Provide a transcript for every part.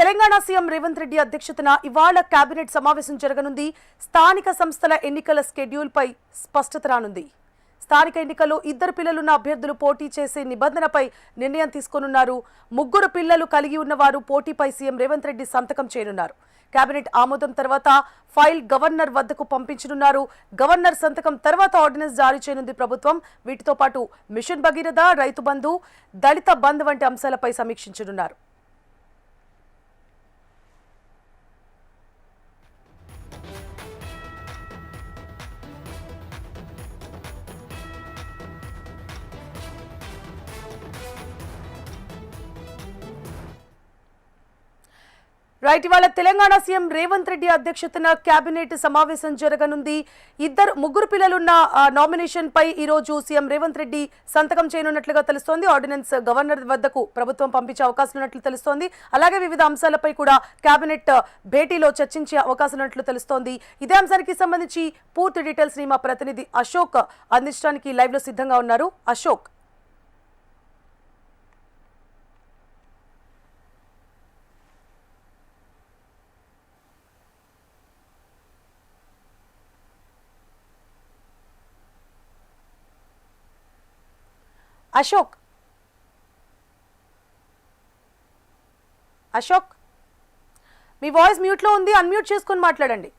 Telangana CM Revanth Reddy అధ్యక్షతన ఇవాళ cabinet సమావేశం జరగనుంది. స్థానిక సంస్థల ఎన్నికల స్కెడ్యూల్పై స్పష్టత రానుంది. స్థానిక ఎన్నికల్లో ఇద్దరు పిల్లలున్న అభ్యర్థులు పోటీ చేసే నిబంధనపై నిర్ణయం తీసుకోనున్నారు. ముగ్గురు పిల్లలు కలిగి ఉన్నవారు పోటీపై సీఎం రేవంత్ రెడ్డి సంతకం చేయనున్నారు. కేబినెట్ ఆమోదం తర్వాత ఫైల్ గవర్నర్ వద్దకు పంపించనున్నారు. గవర్నర్ సంతకం తర్వాత ఆర్డినెన్స్ జారీ చేయనుంది ప్రభుత్వం. వీటితో పాటు మిషన్ భగీరథ రైతు బంధు దళిత బంద్ వంటి అంశాలపై సమీక్షించనున్నారు. రైట్ ఇవాళ తెలంగాణ సీఎం రేవంత్ రెడ్డి అధ్యక్షతన కేబినెట్ సమావేశం జరగనుంది. ఇద్దరు ముగ్గురు పిల్లలున్న నామినేషన్ పై ఈరోజు సీఎం రేవంత్ రెడ్డి సంతకం చేయనున్నట్లుగా తెలుస్తోంది. ఆర్డినెన్స్ గవర్నర్ వద్దకు ప్రభుత్వం పంపించే అవకాశం ఉన్నట్లు తెలుస్తోంది. అలాగే వివిధ అంశాలపై కూడా కేబినెట్ భేటీలో చర్చించే అవకాశం ఉన్నట్లు తెలుస్తోంది. ఇదే అంశానికి సంబంధించి పూర్తి డీటెయిల్స్ని మా ప్రతినిధి అశోక్ అందించడానికి లైవ్లో సిద్ధంగా ఉన్నారు. అశోక్. అశోక్. అశోక్ మీ వాయిస్ మ్యూట్లో ఉంది అన్మ్యూట్ చేసుకొని మాట్లాడండి.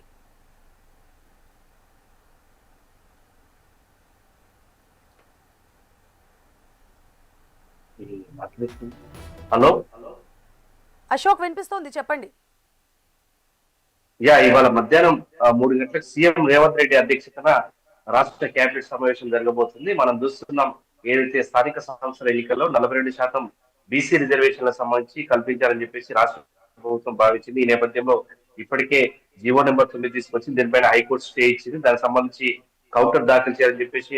హలో? అశోక్ వినిపిస్తోంది చెప్పండి. యా ఇవాళ మధ్యాహ్నం మూడు గంటలకు సీఎం రేవంత్ రెడ్డి అధ్యక్షతన రాష్ట్ర కేబినెట్ సమావేశం జరగబోతుంది. మనం చూస్తున్నాం ఏదైతే స్థానిక సంస్థల ఎన్నికల్లో నలభై రెండు శాతం బీసీ రిజర్వేషన్లకు సంబంధించి కల్పించాలని చెప్పేసి రాష్ట్ర ప్రభుత్వం భావించింది. ఈ నేపథ్యంలో ఇప్పటికే జీవో నెంబర్ తొమ్మిది తీసుకొచ్చింది. దీనిపైన హైకోర్టు స్టే ఇచ్చింది. దానికి సంబంధించి కౌంటర్ దాఖలు చేయాలని చెప్పేసి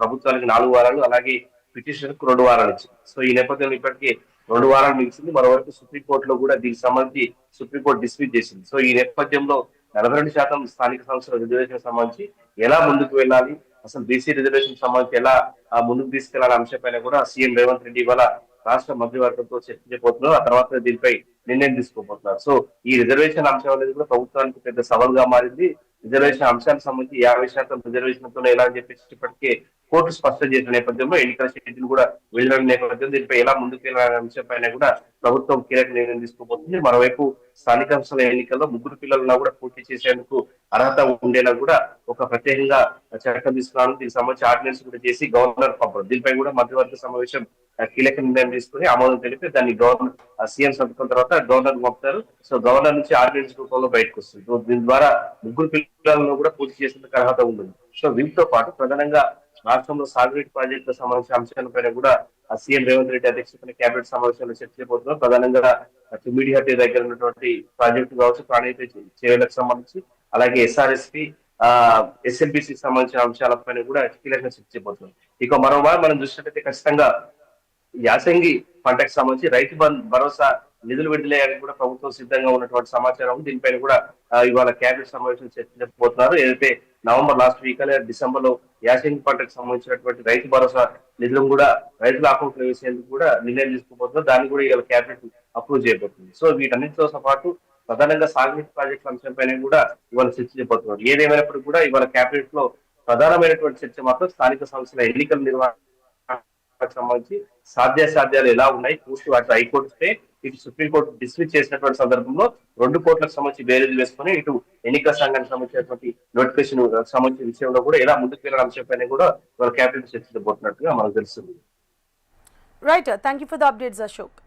ప్రభుత్వానికి నాలుగు వారాలు అలాగే పిటిషన్కు రెండు వారాలు ఇచ్చింది. సో ఈ నేపథ్యంలో ఇప్పటికే రెండు వారాలు మిగిసింది మరోవరకు సుప్రీంకోర్టులో కూడా దీనికి సంబంధించి సుప్రీంకోర్టు డిస్మిస్ చేసింది. సో ఈ నేపథ్యంలో నలభై రెండు శాతం స్థానిక సంస్థల రిజర్వేషన్ సంబంధించి ఎలా ముందుకు వెళ్ళాలి? అసలు బీసీ రిజర్వేషన్ సంబంధించి ఎలా ఆ, ముందుకు తీసుకెళ్ళాలి అంశంపైన కూడా సీఎం రేవంత్ రెడ్డి ఇవాళ రాష్ట్ర మంత్రివర్గంతో చర్చించబోతున్నారు. ఆ తర్వాత దీనిపై నిర్ణయం తీసుకోబోతున్నారు. సో ఈ రిజర్వేషన్ అంశం అనేది కూడా ప్రభుత్వానికి పెద్ద సవాల్గా మారింది. రిజర్వేషన్ అంశానికి సంబంధించి యాభై శాతం రిజర్వేషన్ ఎలా అని చెప్పేసి ఇప్పటికే కోర్టు స్పష్టం చేసిన నేపథ్యంలో ఎన్నికల షెడ్యూల్ కూడా వెళ్ళిన నేపథ్యం దీనిపై ఎలా ముందుకు వెళ్ళాలనే అంశంపైన కూడా ప్రభుత్వం కీలక నిర్ణయం తీసుకోబోతుంది మరోవైపు స్థానిక సంస్థల ఎన్నికల్లో ముగ్గురు పిల్లలను కూడా పూర్తి చేసేందుకు అర్హత ఉండేలా కూడా ఒక ప్రత్యేకంగా చట్టం తీసుకున్నాను. దీనికి సంబంధించి ఆర్డినెన్స్ కూడా చేసి గవర్నర్ పంపడం. దీనిపై కూడా మధ్యవర్గ సమావేశం కీలక నిర్ణయం తీసుకుని ఆమోదం తెలిపి దాన్ని గవర్నర్ సీఎం సంతకం తర్వాత గవర్నర్ పంపుతారు. సో గవర్నర్ నుంచి ఆర్డినెన్స్ రూపంలో బయటకు వస్తుంది. సో దీని ద్వారా ముగ్గురు పిల్లలను కూడా పూర్తి చేసేందుకు అర్హత ఉంటుంది. సో వీటితో పాటు ప్రధానంగా రాష్ట్రంలో సాగునీటి ప్రాజెక్టులకు సంబంధించిన అంశాలపైన కూడా ఆ సీఎం రేవంత్ రెడ్డి అధ్యక్షతన కేబినెట్ సమావేశంలో చర్చించబోతున్నారు ప్రధానంగా తుమ్మిడిహట్టి దగ్గర ఉన్నటువంటి ప్రాజెక్టు కావచ్చు ప్రాణహిత చేవలకు సంబంధించి అలాగే ఎస్ఆర్ఎస్పి ఆ ఎస్ఎల్బిసి సంబంధించిన అంశాలపైన కూడా కీలకంగా చర్చించబోతున్నారు ఇక మరోవారు మనం చూసినట్లయితే ఖచ్చితంగా యాసంగి పంటకు సంబంధించి రైతు భరోసా నిధులు విడుదలయ్యానికి కూడా ప్రభుత్వం సిద్ధంగా ఉన్నటువంటి సమాచారం దీనిపైన కూడా ఇవాళ కేబినెట్ సమావేశం చర్చించబోతున్నారు ఏదైతే నవంబర్ లాస్ట్ వీక్ లేదా డిసెంబర్లో యాసంగి పంటకు సంబంధించినటువంటి రైతు భరోసా నిధులను కూడా రైతుల అకౌంట్లో వేసేందుకు కూడా నిర్ణయం తీసుకోబోతున్నారు దాన్ని కూడా ఇవాళ కేబినెట్ అప్రూవ్ చేయబోతుంది. సో వీటన్నిటితో పాటు ప్రధానంగా సాగునీటి ప్రాజెక్టుల అంశంపైన కూడా ఇవాళ చర్చించబోతున్నారు ఏదేమైనప్పటికీ కూడా ఇవాళ కేబినెట్లో ప్రధానమైనటువంటి చర్చ మాత్రం స్థానిక సంస్థల ఎన్నికల నిర్వహణ సంబంధించి సాధ్యాసాధ్యాలు ఎలా ఉన్నాయి? పూర్తి వాటి హైకోర్టు స్టే ఇటు సుప్రీంకోర్టు డిస్మిస్ చేసినటువంటి సందర్భంలో రెండు కోట్లకు సంబంధించి బేరీలు వేసుకొని ఇటు ఎన్నికల సంఘానికి సంబంధించినటువంటి నోటిఫికేషన్ సంబంధించిన విషయంలో కూడా ఎలా ముందుకు వెళ్ళడం అంశంపైన కూడా వాళ్ళ క్యాబినెట్ చర్చించబోతున్నట్టుగా మనకు తెలుస్తుంది. Right thank you for the updates Ashok